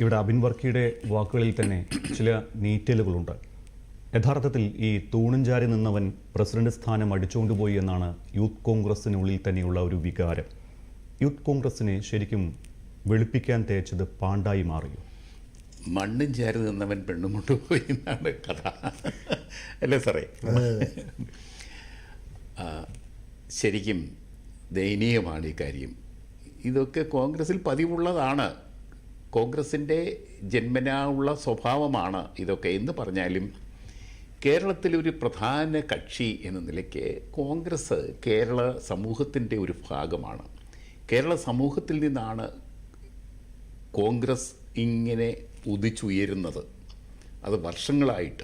ഇവിടെ അബിൻ വർക്കിയുടെ വാക്കുകളിൽ തന്നെ ചില നീറ്റലുകളുണ്ട്. യഥാർത്ഥത്തിൽ ഈ തൂണുംചാരി നിന്നവൻ പ്രസിഡന്റ് സ്ഥാനം അടിച്ചുകൊണ്ടുപോയി എന്നാണ് യൂത്ത് കോൺഗ്രസിനുള്ളിൽ തന്നെയുള്ള ഒരു വികാരം. യൂത്ത് കോൺഗ്രസിനെ ശരിക്കും വെളുപ്പിക്കാൻ തേച്ചത് പാണ്ടായി മാറിയോ? മണ്ണും ചേർന്ന് നിന്നവൻ പെണ്ണും പോയി എന്നാണ് കഥ. അല്ലേ സാറേ? ശരിക്കും ദയനീയമാണ് ഈ കാര്യം. ഇതൊക്കെ കോൺഗ്രസിൽ പതിവുള്ളതാണ്. കോൺഗ്രസിന്റെ ജന്മനാ ഉള്ള സ്വഭാവമാണ് ഇതൊക്കെ എന്ന് പറഞ്ഞാലും കേരളത്തിലൊരു പ്രധാന കക്ഷി എന്ന നിലയ്ക്ക് കോൺഗ്രസ് കേരള സമൂഹത്തിന്റെ ഒരു ഭാഗമാണ്. കേരള സമൂഹത്തിൽ നിന്നാണ് കോൺഗ്രസ് ഇങ്ങനെ ഉദിച്ചുയരുന്നത്. അത് വർഷങ്ങളായിട്ട്.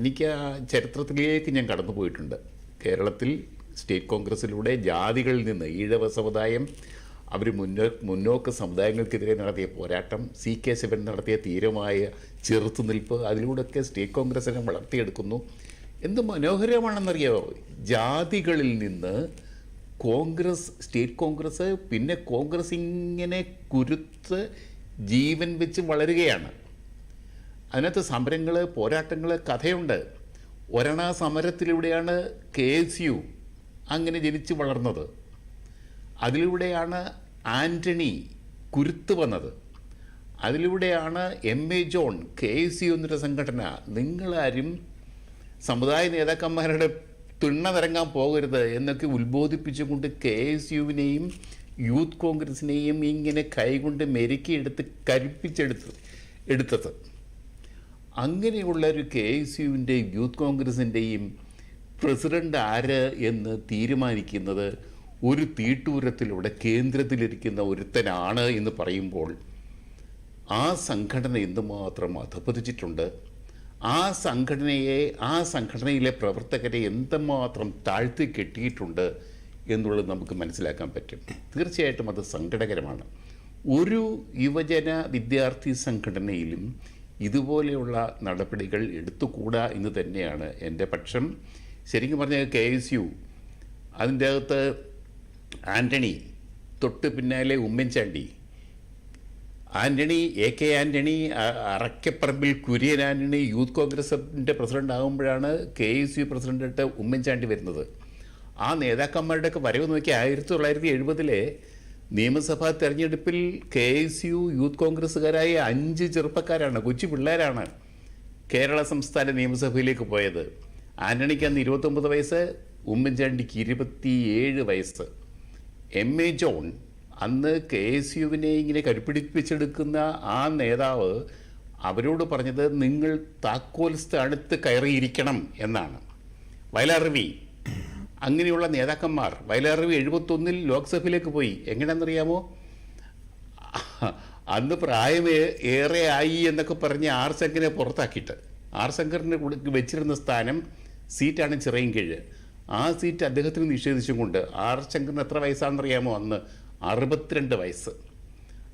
എനിക്ക് ആ ചരിത്രത്തിലേക്ക് ഞാൻ കടന്നു പോയിട്ടുണ്ട് കേരളത്തിൽ സ്റ്റേറ്റ് കോൺഗ്രസ്സിലൂടെ ജാതികളിൽ നിന്ന് ഈഴവ സമുദായം അവർ മുന്നോ മുന്നോക്ക സമുദായങ്ങൾക്കെതിരെ നടത്തിയ പോരാട്ടം സി കെ ശിവൻ നടത്തിയ തീരമായ ചെറുത്തുനിൽപ്പ് അതിലൂടെയൊക്കെ സ്റ്റേറ്റ് കോൺഗ്രസിനെ വളർത്തിയെടുക്കുന്നു. എന്ത് മനോഹരമാണെന്നറിയാമോ ജാതികളിൽ നിന്ന് കോൺഗ്രസ് സ്റ്റേറ്റ് കോൺഗ്രസ് പിന്നെ കോൺഗ്രസ് ഇങ്ങനെ കുരുത്ത് ജീവൻ വെച്ച് വളരുകയാണ്. അതിനകത്ത് സമരങ്ങൾ പോരാട്ടങ്ങൾ കഥയുണ്ട്. ഒരണ സമരത്തിലൂടെയാണ് കെ എസ് യു അങ്ങനെ ജനിച്ച് വളർന്നത്. അതിലൂടെയാണ് ആന്റണി കുരുത്ത് വന്നത്. അതിലൂടെയാണ് M A John K C ഒന്നിന്റെ സംഘടന നിങ്ങളാരും സമുദായ നേതാക്കന്മാരുടെ തിണ്ണ തരങ്ങാൻ പോകരുത് എന്നൊക്കെ ഉത്ബോധിപ്പിച്ചുകൊണ്ട് കെ എസ് യുവിനെയും യൂത്ത് കോൺഗ്രസിനെയും ഇങ്ങനെ കൈകൊണ്ട് മെരുക്കിയെടുത്ത് കരിപ്പിച്ചെടുത്ത് എടുത്തത്. അങ്ങനെയുള്ള ഒരു കെ എസ് യുവിന്റെയും യൂത്ത് കോൺഗ്രസിന്റെയും പ്രസിഡന്റ് ആര് എന്ന് തീരുമാനിക്കുന്നത് ഒരു തീട്ടൂരത്തിലൂടെ കേന്ദ്രത്തിലിരിക്കുന്ന ഒരുത്തനാണ് എന്ന് പറയുമ്പോൾ ആ സംഘടന എന്തുമാത്രം അധപതിച്ചിട്ടുണ്ട്? ആ സംഘടനയെ ആ സംഘടനയിലെ പ്രവർത്തകരെ എന്തുമാത്രം താഴ്ത്തി കെട്ടിയിട്ടുണ്ട് എന്നുള്ളത് നമുക്ക് മനസ്സിലാക്കാൻ പറ്റും. തീർച്ചയായിട്ടും അത് സങ്കടകരമാണ്. ഒരു യുവജന വിദ്യാർത്ഥി സംഘടനയിലും ഇതുപോലെയുള്ള നടപടികൾ എടുത്തുകൂടാ എന്ന് തന്നെയാണ് എന്റെ പക്ഷം. ശരിക്കും പറഞ്ഞാൽ കെ എസ് യു അതിന്റെ അകത്ത് ആന്റണി തൊട്ട് പിന്നാലെ Oommen Chandy. Antony A K Antony Arakkaparambil Kurian Antony youth കോൺഗ്രസിന്റെ പ്രസിഡന്റ് ആകുമ്പോഴാണ് കെ എസ് യു പ്രസിഡന്റായിട്ട് ഉമ്മൻചാണ്ടി വരുന്നത്. ആ നേതാക്കന്മാരുടെയൊക്കെ വരവ് നോക്കി ആയിരത്തി തൊള്ളായിരത്തി എഴുപതിലെ നിയമസഭാ തെരഞ്ഞെടുപ്പിൽ കെ എസ് യു യൂത്ത് കോൺഗ്രസ്സുകാരായ അഞ്ച് ചെറുപ്പക്കാരാണ് കൊച്ചു പിള്ളേരാണ് കേരള സംസ്ഥാന നിയമസഭയിലേക്ക് പോയത്. ആന്റണിക്ക് അന്ന് ഇരുപത്തൊമ്പത് വയസ്സ് ഉമ്മൻചാണ്ടിക്ക് ഇരുപത്തിയേഴ് വയസ്സ്. എം എ ജോൺ അന്ന് കെ എസ് യുവിനെ ഇങ്ങനെ കരുപ്പിടിപ്പിച്ചെടുക്കുന്ന ആ നേതാവ് അവരോട് പറഞ്ഞത് നിങ്ങൾ താക്കോൽ സ്ഥാനത്ത് കയറിയിരിക്കണം എന്നാണ്. വയലാർ അങ്ങനെയുള്ള നേതാക്കന്മാർ വയലാർ എഴുപത്തൊന്നിൽ ലോക്സഭയിലേക്ക് പോയി. എങ്ങനെയാണെന്നറിയാമോ? അന്ന് പ്രായം ഏറെ ആയി എന്നൊക്കെ പറഞ്ഞ് ആർ ശങ്കറിനെ പുറത്താക്കിയിട്ട്. ആർ ശങ്കറിന് വെച്ചിരുന്ന സ്ഥാനം സീറ്റാണ് ചിറയൻകീഴ് ആ സീറ്റ് അദ്ദേഹത്തിന് നിഷേധിച്ചുകൊണ്ട് ആർ ശങ്കറിന് എത്ര വയസ്സാണെന്നറിയാമോ? അന്ന് അറുപത്തിരണ്ട് വയസ്സ്.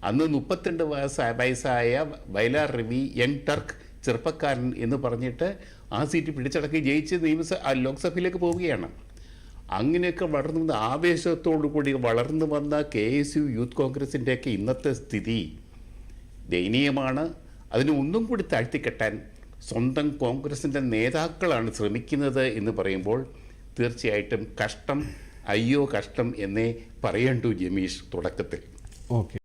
അന്ന് മുപ്പത്തിരണ്ട് വയസ്സായ വയസ്സായ വയലാർ രവി യങ് ടർക്ക് ചെറുപ്പക്കാരൻ എന്ന് പറഞ്ഞിട്ട് ആ സീറ്റ് പിടിച്ചടക്കി ജയിച്ച് നിയമസഭ ലോക്സഭയിലേക്ക് പോവുകയാണ്. അങ്ങനെയൊക്കെ വളർന്നു വന്ന ആവേശത്തോടു കൂടി വളർന്നു വന്ന കെ എസ് യു യൂത്ത് കോൺഗ്രസിന്റെയൊക്കെ ഇന്നത്തെ സ്ഥിതി ദയനീയമാണ്. അതിനെ ഒന്നും കൂടി താഴ്ത്തിക്കെട്ടാൻ സ്വന്തം കോൺഗ്രസിന്റെ നേതാക്കളാണ് ശ്രമിക്കുന്നത് എന്ന് പറയുമ്പോൾ തീർച്ചയായിട്ടും കഷ്ടം അയ്യോ കഷ്ടം എന്നേ പറയണ്ടു ജമീഷ് തുടക്കത്തിൽ. ഓക്കെ.